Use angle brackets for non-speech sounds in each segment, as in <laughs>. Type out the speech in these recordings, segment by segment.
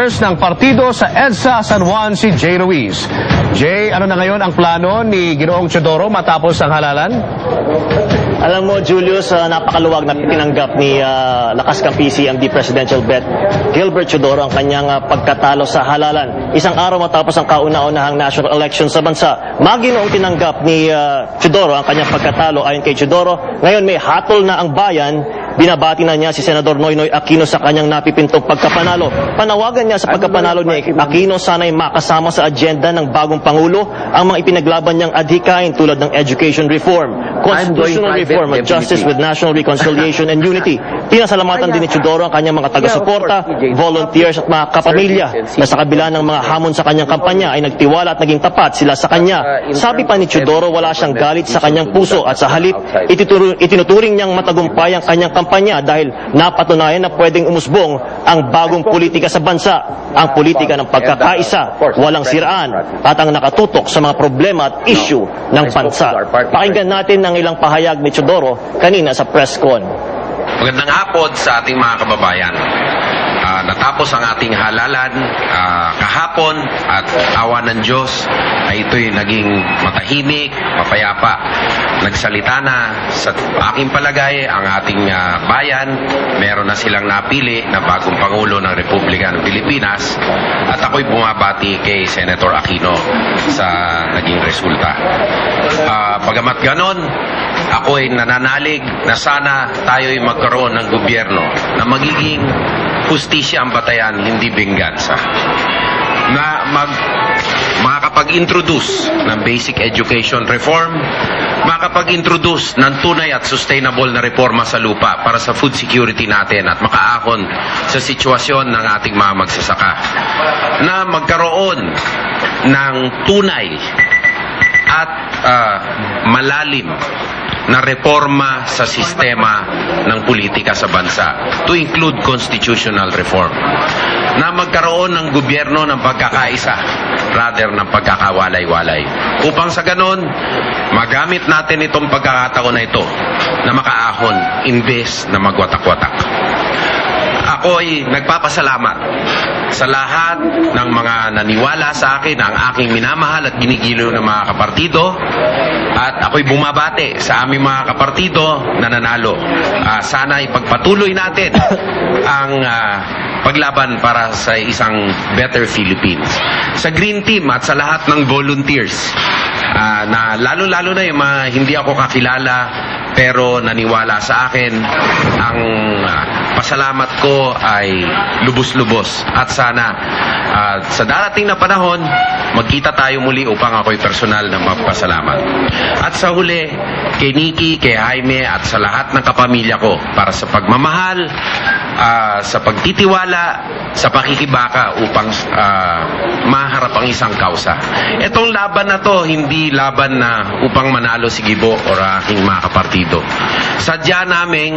ng partido sa EDSA San Juan si Jay Ruiz. Jay, ano na ngayon ang plano ni Ginoong Chodoro matapos ang halalan? Alam mo, Julius, uh, napakaluwag na tinanggap ni uh, Lakas Kang PCMD Presidential Bet Gilbert Chodoro ang kanyang uh, pagkatalo sa halalan. Isang araw matapos ang kauna-unahang national election sa bansa, maginoong tinanggap ni uh, Chodoro ang kanyang pagkatalo ayon kay Chodoro. Ngayon may hatol na ang bayan Binabati na niya si Senador Noynoy Aquino sa kanyang napipintong pagkapanalo. Panawagan niya sa pagkapanalo ni Aquino sana'y makasama sa agenda ng bagong Pangulo ang mga ipinaglaban niyang adhikain tulad ng education reform, constitutional reform at justice with national reconciliation and unity. Pinasalamatan din ni Chudoro ang kanyang mga taga-suporta, volunteers at mga kapamilya na sa kabila ng mga hamon sa kanyang kampanya ay nagtiwala at naging tapat sila sa kanya. Sabi pa ni Chudoro wala siyang galit sa kanyang puso at sa halip itinuturing niyang matagumpay ang kanyang kampanya dahil napatunayan na pwedeng umusbong ang bagong politika sa bansa, ang politika ng pagkakaisa, walang siraan at ang nakatutok sa mga problema at issue ng bansa. Pakinggan natin ang ilang pahayag ni Chudoro kanina sa press con. Magandang hapon sa ating mga kababayan. Natapos ang ating halalan ah, kahapon at awa ng Diyos ay ito'y naging matahimik, mapayapa. Nagsalita na sa aking palagay ang ating ah, bayan. Meron na silang napili na bagong Pangulo ng Republika ng Pilipinas at ako'y bumabati kay Senator Aquino sa naging resulta. Ah, bagamat ganon, ako ay nananalig na sana tayo'y magkaroon ng gobyerno na magiging hustisya ang batayan, hindi benggansa. Na mag, makakapag-introduce ng basic education reform, makakapag-introduce ng tunay at sustainable na reforma sa lupa para sa food security natin at makaahon sa sitwasyon ng ating mga magsasaka. Na magkaroon ng tunay at ah, malalim na reforma sa sistema ng politika sa bansa to include constitutional reform. Na magkaroon ng gobyerno ng pagkakaisa rather ng pagkakawalay-walay. Upang sa ganon magamit natin itong pagkakataon na ito na makaahon imbes na magwatak-watak. Ako ay nagpapasalamat sa lahat ng mga naniwala sa akin, ang aking minamahal at ginigilo ng mga kapartido. At ako'y bumabate sa aming mga kapartido na nanalo. Ah, sana ipagpatuloy natin <coughs> ang ah, paglaban para sa isang better Philippines. Sa Green Team at sa lahat ng volunteers, ah, na lalo-lalo na yung mga hindi ako kakilala pero naniwala sa akin ang ah, pasalamat ko ay lubos-lubos at sana ah, sa darating na panahon magkita tayo muli upang ako'y personal na magpasalamat at sa huli kay Nikki, kay Jaime at sa lahat ng kapamilya ko para sa pagmamahal ah, sa pagtitiwala sa pakikibaka upang ah, maharap ang isang kausa. Itong laban na to, hindi laban na upang manalo si Gibo o aking mga kapartido. Sadya naming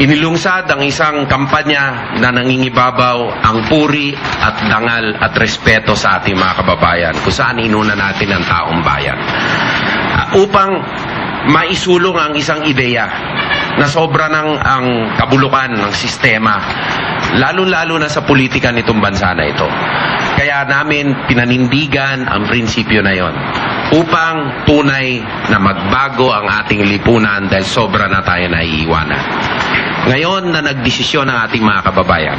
inilungsad ang isang kampanya na nangingibabaw ang puri at dangal at respeto sa ating mga kababayan kung saan inuna natin ang taong bayan. Ah, upang maisulong ang isang ideya na sobra ng ang kabulukan ng sistema lalo-lalo na sa politika nitong bansa na ito. Kaya namin pinanindigan ang prinsipyo na yon upang tunay na magbago ang ating lipunan dahil sobra na tayo naiiwanan. Ngayon na nagdesisyon ang ating mga kababayan,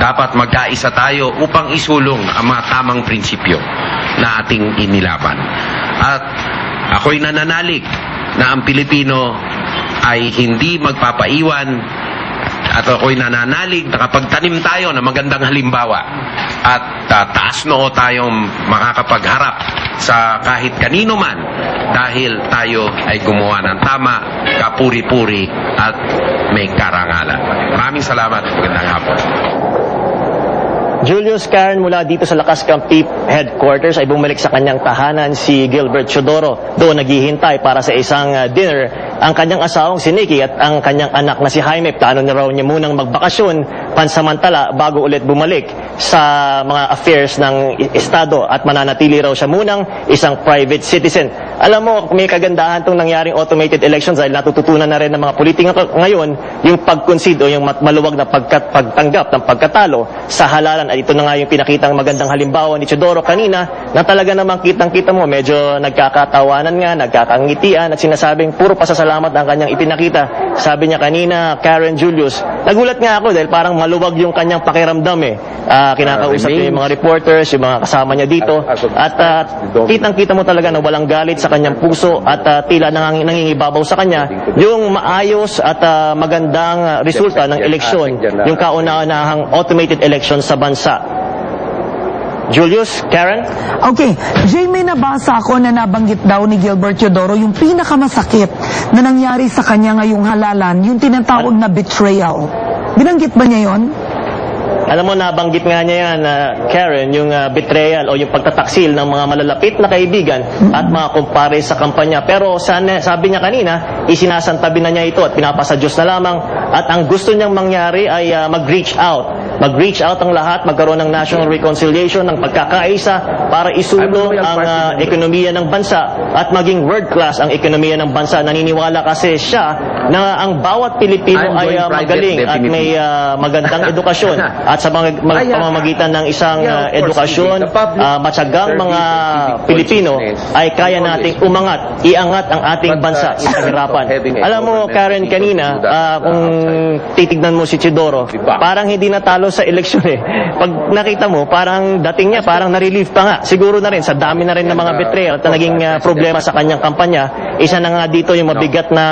dapat magkaisa tayo upang isulong ang mga tamang prinsipyo na ating inilaban. At ako'y nananalig na ang Pilipino ay hindi magpapaiwan at ako'y nananalig na kapag tanim tayo ng magandang halimbawa at uh, taas noo tayong makakapagharap sa kahit kanino man dahil tayo ay gumawa ng tama, kapuri-puri at may karangalan. Maraming salamat. Magandang hapon. Julius Karen mula dito sa Lakas Campi headquarters ay bumalik sa kanyang tahanan si Gilbert Chodoro. Doon naghihintay para sa isang uh, dinner ang kanyang asawang si Nikki at ang kanyang anak na si Jaime. Plano na raw niya munang magbakasyon pansamantala bago ulit bumalik sa mga affairs ng Estado at mananatili raw siya munang isang private citizen. Alam mo, may kagandahan itong nangyaring automated elections dahil natututunan na rin ng mga politika ngayon yung pag-concede o yung maluwag na pagkat, pagtanggap ng pagkatalo sa halalan. At ito na nga yung pinakitang magandang halimbawa ni Chodoro kanina na talaga namang kitang-kita mo, medyo nagkakatawanan nga, nagkakangitian at sinasabing puro pasasalamat ang kanyang ipinakita. Sabi niya kanina, Karen Julius, nagulat nga ako dahil parang maluwag yung kanyang pakiramdam eh. Ah, kinakausap niya yung mga reporters, yung mga kasama niya dito. At ah, kitang-kita mo talaga na walang galit sa kanyang puso at ah, tila nang, nangingibabaw sa kanya yung maayos at ah, magandang ah, resulta ng eleksyon, yung kauna-unahang automated election sa bansa. Julius, Karen? Okay, Jay, may nabasa ako na nabanggit daw ni Gilbert Teodoro yung pinakamasakit na nangyari sa kanya ngayong halalan, yung tinatawag na betrayal. Binanggit ba niya yon? Alam mo, nabanggit nga niya yan, ah, Karen, yung ah, betrayal o yung pagtataksil ng mga malalapit na kaibigan at mga kumpare sa kampanya. Pero sana, sabi niya kanina, isinasantabi na niya ito at pinapasa Diyos na lamang. At ang gusto niyang mangyari ay ah, mag-reach out. Mag-reach out ang lahat, magkaroon ng national reconciliation, ng pagkakaisa para isulong ang ah, ekonomiya ng bansa at maging world class ang ekonomiya ng bansa. Naniniwala kasi siya na ang bawat Pilipino ay private, magaling at may ah, magandang <laughs> edukasyon. At sa mga mag- Ay, pamamagitan ng isang yeah, course, edukasyon, public ah, matyagang mga Pilipino ay kaya nating umangat, iangat ang ating bansa uh, sa a Alam mo, Karen, kanina, uh, kung titignan mo si Chidoro, Diba? parang hindi natalo sa eleksyon eh. Pag nakita mo, parang dating niya, parang na-relieve pa nga. Siguro na rin, sa dami na rin ng mga uh, betrayal at na naging ah, problema sa kanyang kampanya, isa na nga dito yung mabigat na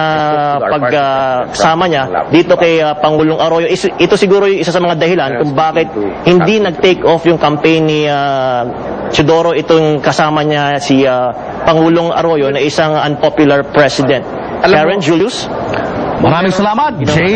pagsama niya dito kay ah, Pangulong Arroyo. Is- ito siguro yung isa sa mga dahilan kung bakit hindi nag-take off yung campaign ni ah, Chidoro itong kasama niya si ah, Pangulong Arroyo na isang unpopular president. Karen Julius? Maraming salamat, Jay.